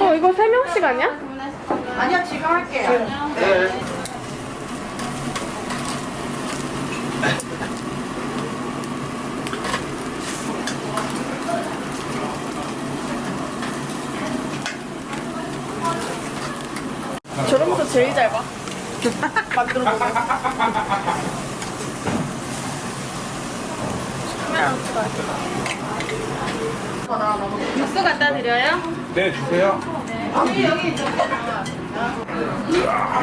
어 이거 세 명씩 아니야? 아니요, 지금 할게요. 저러면서 제일 잘 봐. 만들어 보 면. 육수 갖다 드려요? 네, 주세요.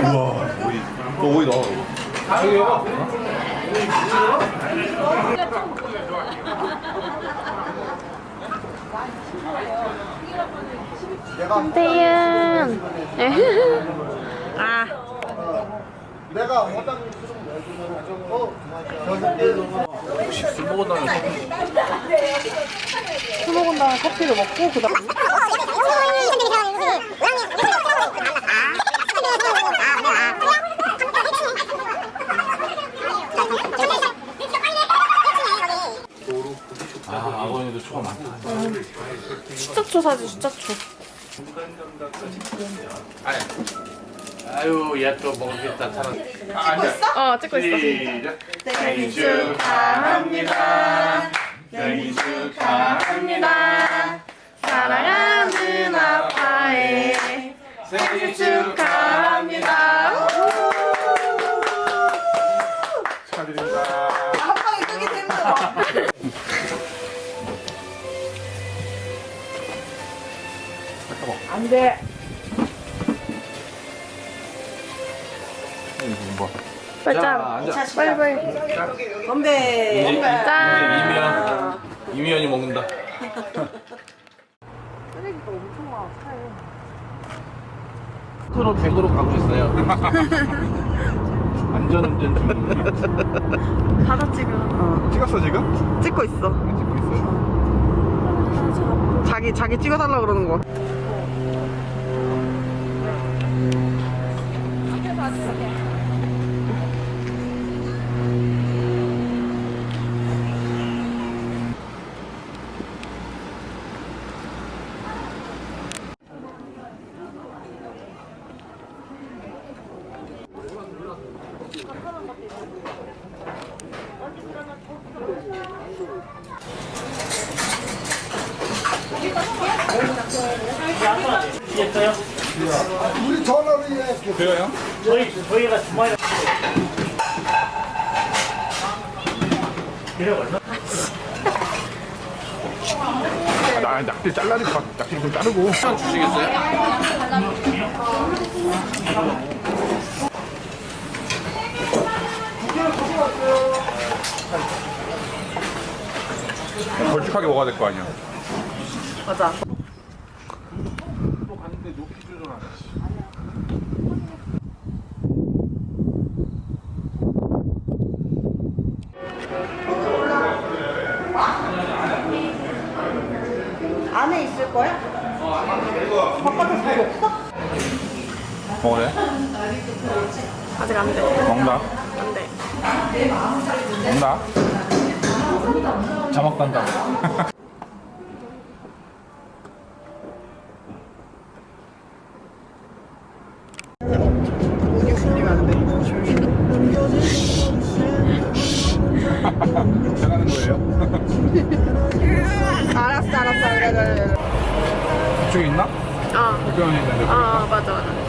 우와, 오이. 너 오이 넣어. 저기요. 태연. 아. 내가 원당 어, 술 먹었다는 술 먹은 다음에 커피를 먹고 그다음 아, 아버님도 초가 많다. 숫자초 사지 숫자초. 아 유, 얘 또 먹겠다. 사람. 어 찍고 있어. 시작. 생일 축하합니다. 생일 축하합니다. 사랑하는 아빠의 생일 축하합니다. 축하드립니다. 한방에 끄기 힘들어. 안 돼. 이거 뭐. 빨리 자, 짠. 앉아. 빨리 빨리. 건배. 이제 짠. 이미연. 이미연이 먹는다. 쓰레기가 엄청 많아 차에. 스스로 100으로 가고 있어요. 안전운전 중. 받아 지금. 찍었어, 지금? 찍고 있어. 찍고 있어요. 자기, 자기 찍어달라 그러는 거. 우리 전화로 이렇게 그래요? 저희, 저희가 나 낙지 잘라니까 낙지 좀 자르고. 시간 주시겠어요? 걸쭉하게 먹어야 될 거 아니야. 맞아. 또 갔는데 높이 조절하네. 안에 있을 거야? 바깥에 잘 없어? 먹어래? 아직 안 돼. 먹는다. 안 돼. 먹는다. 자막 간다. 거예요? 알았어, 알았어. 그래, 그래, 그래. 이쪽에 있나? 어. 이쪽에 있는데. 아 맞아 맞아.